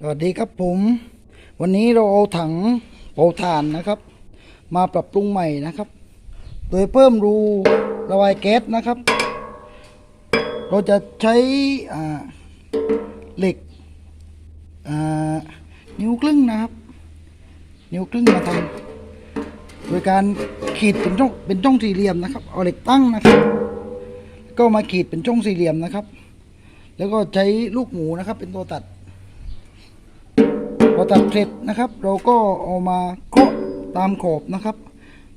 สวัสดีครับผม วันนี้เราเอาถังเผาถ่านนะครับ มาปรับปรุงใหม่นะครับ โดยเพิ่มรูระบายแก๊สนะครับ เราจะใช้เหล็กนิ้วครึ่งนะครับ นิ้วครึ่งมาทำโดยการขีดเป็นช่องเป็นช่องสี่เหลี่ยมนะครับ เอาเหล็กตั้งนะครับ ก็มาขีดเป็นช่องสี่เหลี่ยมนะครับ แล้วก็ใช้ลูกหมูนะครับ เป็นตัวตัด ตัดเสร็จนะครับ เราก็เอามาเคาะตามขอบนะครับ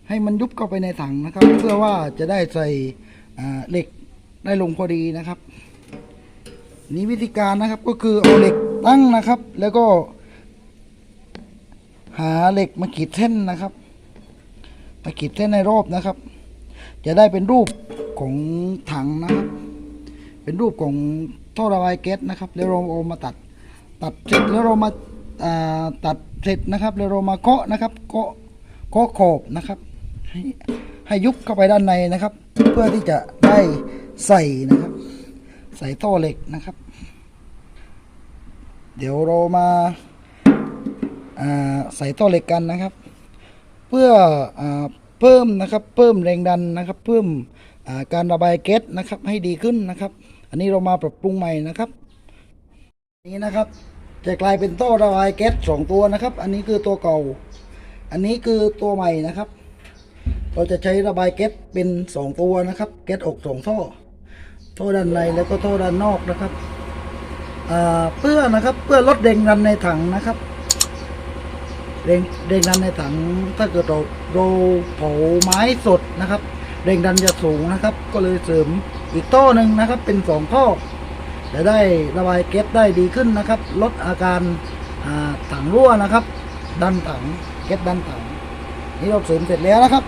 ให้มันยุบเข้าไปในถังนะครับ เพื่อว่าจะได้ใส่เหล็กได้ลงพอดีนะครับ นี่วิธีการนะครับก็คือเอาเหล็กตั้งนะครับ แล้วก็ หาเหล็กมาขีดเส้นนะครับมาขีดเส้นในรอบนะครับ จะได้เป็นรูปของถังนะครับ เป็นรูปของท่อระบายแก๊สนะครับ แล้วเราเอามาตัดตัดเสร็จแล้วเรามา ตัดเสร็จนะครับแล้วเรามาเคาะนะครับเคาะเคาะขอบนะครับให้ให้ยุบเข้าไปด้านในนะครับ เพื่อที่จะได้ใส่นะครับ ใส่ท่อเหล็กนะครับ เดี๋ยวเรามาาใส่ท่อเหล็กกันนะครับ เพื่ออเพิ่มนะครับ เพิ่มแรงดันนะครับ เพิ่มาการระบายแก๊สนะครับให้ดีขึ้นนะครับ อันนี้เรามาปรับปรุงใหม่นะครับ นี้นะครับ จะกลายเป็นท่อระบายแก๊สสองตัวนะครับ อันนี้คือตัวเก่า อันนี้คือตัวใหม่นะครับ เราจะใช้ระบายแก๊สเป็นสองตัวนะครับ แก๊สออกสองท่อ ท่อด้านในแล้วก็ท่อด้านนอกนะครับอ่าเพื่อนะครับเพื่อลดแรงดันในถังนะครับแรงแรงดันในถังถ้าเกิดเราเราเผาไม้สดนะครับแรงดันจะสูงนะครับ ก็เลยเสริมอีกท่อหนึ่งนะครับ เป็นสองท่อ จะได้ระบายแก๊สได้ดีขึ้นนะครับ ลดอาการอ่าถังรั่วนะครับ ดันถังแก๊สดันถังนี่เราเสริมเสร็จแล้วนะครับ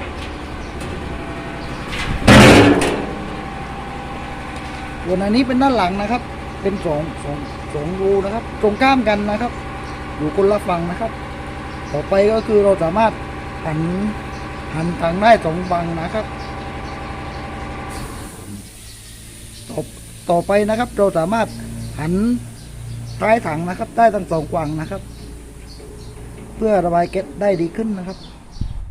ส่วนอันนี้เป็นด้านหลังนะครับ เป็นสองสองสองรูนะครับ ตรงข้ามกันนะครับ อยู่คนละฝั่งนะครับ ต่อไปก็คือเราสามารถหันหันถังได้สองฝั่งนะครับต่อ ต่อไปนะครับ เราสามารถหันท้ายถังนะครับ ได้ทั้งสองฝั่งนะครับ เพื่อระบายเก็ตได้ดีขึ้นนะครับ